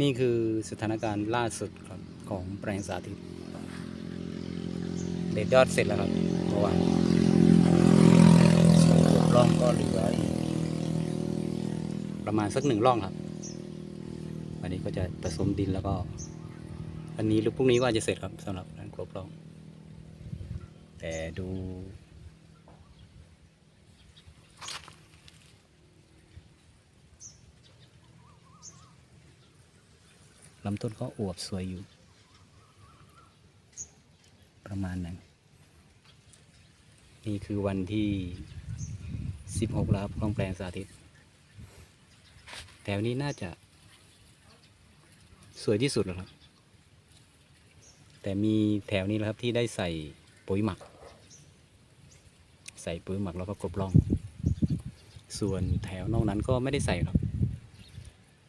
นี่คือสถานการณ์ล่าสุดครับของแปลงสาธิต เด็ดยอดเสร็จแล้วครับเมื่อวานส่วนตัวร่องก็เหลืออีกประมาณสักหนึ่งร่องครับวันนี้ก็จะผสมดินแล้วก็วันนี้หรือพรุ่งนี้ก็อาจจะเสร็จครับสำหรับการกลบร่อง แต่ดู ลำต้นก็อวบสวยอยู่ ประมาณนั้น นี่คือวันที่ 16 แล้วครับของแปลงสาธิต แถวนี้น่าจะ สวยที่สุดแล้วครับ แต่มีแถวนี้แหละครับที่ได้ใส่ปุ๋ยหมัก ใส่ปุ๋ยหมักแล้วก็กลบร่อง ส่วนแถวนอกนั้นก็ไม่ได้ใส่ครับ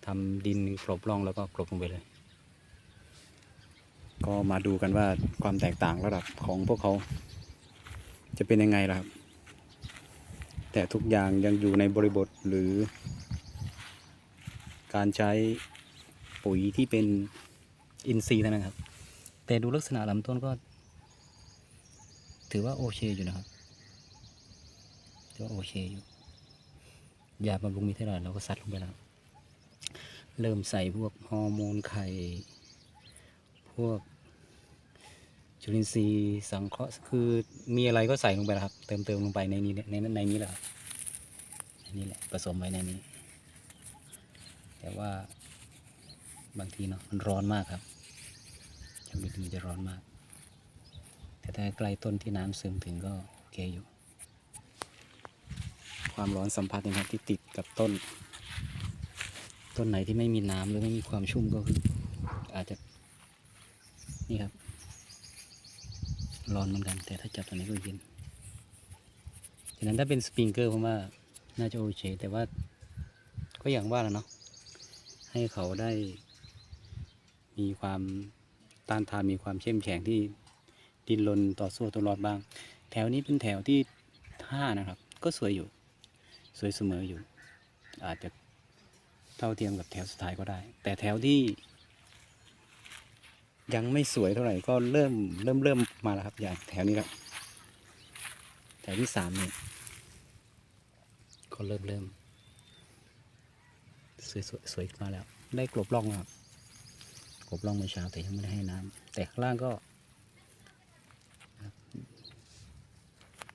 ทำดินกลบร่องแล้วก็กลบลงไปเลย ก็มาดูกันว่าความแตกต่างระดับของพวกเขา จะเป็นยังไงล่ะครับ แต่ทุกอย่างยังอยู่ในบริบทหรือ การใช้ปุ๋ยที่เป็นอินทรีย์นั้นครับ แต่ดูลักษณะลำต้นก็ ถือว่าโอเคอยู่นะครับถือว่าโอเคอยู่ยาบำรุงมีเท่าไหร่เราก็ซัดลงไปแล้ว เริ่มใส่พวกฮอร์โมนไข่ พวกจุลินทรีย์สังเคราะห์คือมีอะไรก็ใส่ลงไปล้วครับ เติมเติมลงไปในนี้ในในนี้แหละครับนนี้แหละผสมไว้ในนี้ แต่ว่าบางทีเนาะมันร้อนมากครับจำเป็นมันจะร้อนมาก แต่ถ้าใกล้ต้นที่น้ำซึมถึงก็โอเคอยู่ ความร้อนสัมผัสนะครับที่ติดกับต้น ต้นไหนที่ไม่มีน้ำหรือไม่มีความชุ่มก็คือ อาจจะนี่ครับ ร้อนเหมือนกัน แต่ถ้าจับตัวนี้ก็เย็นฉะนั้นถ้าเป็นสปริงเกอร์ผมว่าน่าจะโอเค แต่ว่าก็อย่างว่าแหละเนาะให้เขาได้ มีความต้านทานมีความเข้มแข็งที่ดินรนต่อสู้ตัวรอดบ้าง แถวนี้เป็นแถวที่ห้านะครับ ก็สวยอยู่ สวยเสมออยู่ อาจจะ เท่าเทียมกับแถวสุดท้ายก็ได้ แต่แถวที่ ยังไม่สวยเท่าไหร่ก็เริ่มเริ่มเริ่มมาแล้วครับอย่างแถวนี้ครับแถวที่สามเนี่ยก็เริ่มเริ่มสวยสวยสวยมาแล้ว ได้กลบร่องครับกลบร่องเมื่อเช้าแต่ยังไม่ได้ให้น้ำแต่ข้างล่างก็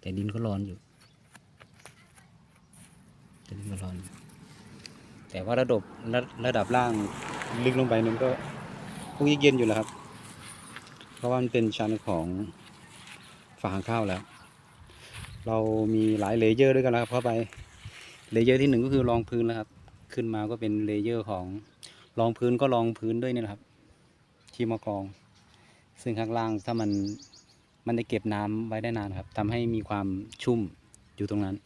แต่ดินก็ร้อนอยู่แต่ดินก็ร้อนอยู่ แต่ว่าระดับระระดับล่างลึกลงไปนั้นก็คงเย็นๆอยู่แล้วครับ เพราะว่ามันเป็นชั้นของฟางข้าวแล้ว เรามีหลายเลเยอร์ด้วยกันแล้วครับเข้าไปเลเยอร์ที่หนึ่งก็คือรองพื้นแล้วครับ ขึ้นมาก็เป็นเลเยอร์ของรองพื้นก็รองพื้นด้วยนี่แหละครับ ที่มากรอง ซึ่งข้างล่างถ้ามันมันได้เก็บน้ำไว้ได้นานครับทำให้มีความชุ่มอยู่ตรงนั้น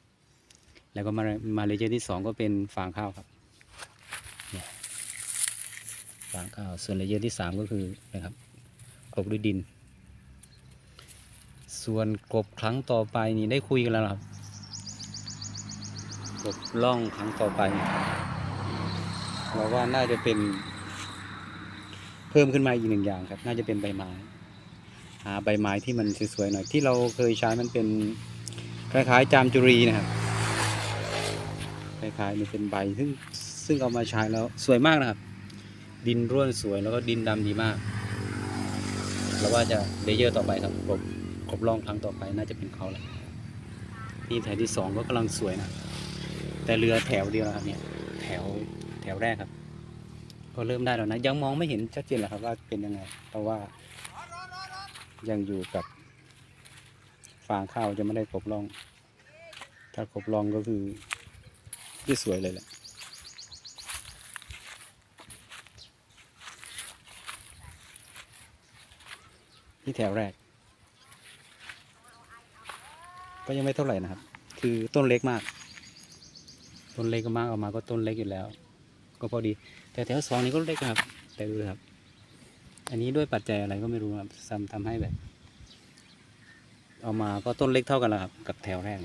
แล้วก็มามาเลเยอร์ที่สองก็เป็นฟางข้าวครับเนี่ย ฟางข้าว ส่วนเลเยอร์ที่สามก็คือนะครับกลบด้วยดิน ส่วนกบครั้งต่อไปนี่ได้คุยกันแล้วครับกบล่องครั้งต่อไปเราว่าน่าจะเป็นเพิ่มขึ้นมาอีกหนึ่งอย่างครับ น่าจะเป็นใบไม้ หาใบไม้ที่มันสวยๆหน่อยที่เราเคยใช้มันเป็นคล้ายๆจามจุรีนะครับคล้ายๆมันเป็นใบซึ่งซึ่งเอามาใช้แล้วสวยมากนะครับ ดินร่วนสวยแล้วก็ดินดำดีมากแล้วว่าจะเลเยอร์ต่อไปครับกบกบลองครั้งต่อไปน่าจะเป็นเขาแหละนี่แถวที่สองก็กำลังสวยนะแต่เรือแถวเดียวครับเนี่ยแถวแถวแรกครับ ก็เริ่มได้แล้วนะ ยังมองไม่เห็นชัดเจนหรอกครับว่าเป็นยังไง เพราะว่ายังอยู่กับฟางข้าวจะไม่ได้กบลอง ถ้ากบลองก็คือที่สวยเลยแหละ ที่แถวแรก ก็ยังไม่เท่าไหร่นะครับ คือต้นเล็กมาก ต้นเล็กก็มากออกมาก็ต้นเล็กอยู่แล้ว ก็พอดี แต่แถวสองนี้ก็เล็กนะครับ แต่ดูนะครับ อันนี้ด้วยปัจจัยอะไรก็ไม่รู้ครับทำทำให้แบบเอามาก็ต้นเล็กเท่ากันแล้วครับกับแถวแรก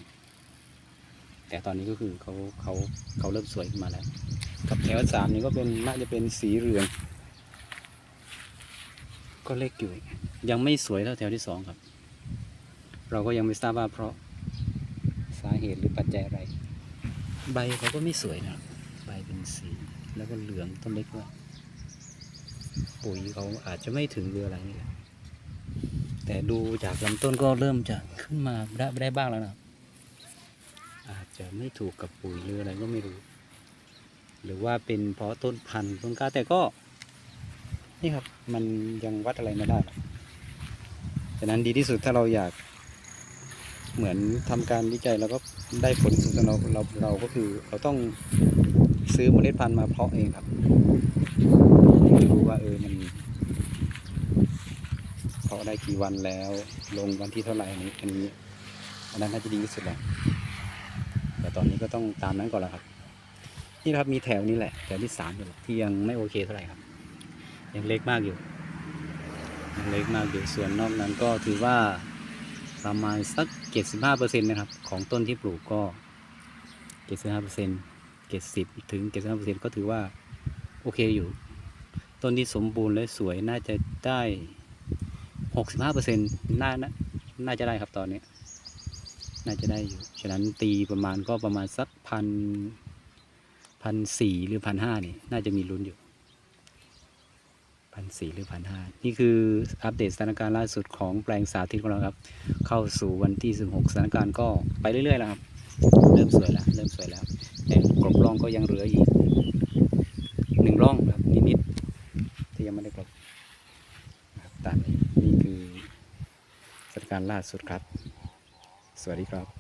แต่ตอนนี้ก็คือเขาเขาเขาเริ่มสวยขึ้นมาแล้ว กับแถวสามนี่ก็เป็นน่าจะเป็นสีเหลือง ก็เล็กอยู่ ยังไม่สวยเท่าแถวที่สองครับ เราก็ยังไม่ทราบว่าเพราะสาเหตุหรือปัจจัยอะไร ใบเขาก็ไม่สวยนะใบเป็นสีแล้วก็เหลืองต้นเล็กด้วยปุ๋ยเขาอาจจะไม่ถึงหรืออะไรนี่แหละแต่ดูจากลำต้นก็เริ่มจะขึ้นมาได้ได้บ้างแล้วนะอาจจะไม่ถูกกับปุ๋ยหรืออะไรก็ไม่รู้ หรือว่าเป็นเพราะต้นพันธุ์ต้นกล้าแต่ก็ นี่ครับ มันยังวัดอะไรไม่ได้ ฉะนั้นดีที่สุดถ้าเราอยากเหมือนทำการวิจัยแล้วก็ได้ผลสุดเราเราเราก็คือเราต้องซื้อเมล็ดพันธุ์มาเพาะเองครับรู้ว่าเออมันเพาะได้กี่วันแล้ว ลงวันที่เท่าไหร่อันนี้อันนี้อันนั้นน่าจะดีที่สุดแล้วแต่ตอนนี้ก็ต้องตามนั้นก่อนแล้วครับ นี่ครับมีแถวนี้แหละแถวที่สามอยู่ที่ยังไม่โอเคเท่าไหร่ครับ ยังเล็กมากอยู่ เล็กมากอยู่ส่วนนอกนั้นก็ถือว่าประมาณสักเจ็ดสิบห้าเปอร์เซ็นต์นะครับของต้นที่ปลูกก็เจ็ดสิบห้าเปอร์เซ็นต์เจ็ดสิบถึงเจ็ดสิบห้าเปอร์เซ็นต์ก็ถือว่าโอเคอยู่ ต้นที่สมบูรณ์และสวยน่าจะได้หกสิบห้าเปอร์เซ็นต์น่าน่าน่าจะได้ครับตอนนี้น่าจะได้อยู่ฉะนั้นตีประมาณก็ประมาณสักพันพันสี่หรือพันห้านี่น่าจะมีลุ้นอยู่ พันสี่หรือพันห้านี่คืออัปเดตสถานการณ์ล่าสุดของแปลงสาธิตของเราครับ เข้าสู่วันที่สิบหกสถานการณ์ก็ไปเรื่อยๆแล้วครับ เริ่มสวยแล้ว เริ่มสวยแล้ว แต่กรบร่องก็ยังเหลืออีกหนึ่งร่องครับนิดๆที่ยังไม่ได้กรบครับตามนี้นี่คือสถานการณ์ล่าสุดครับ สวัสดีครับ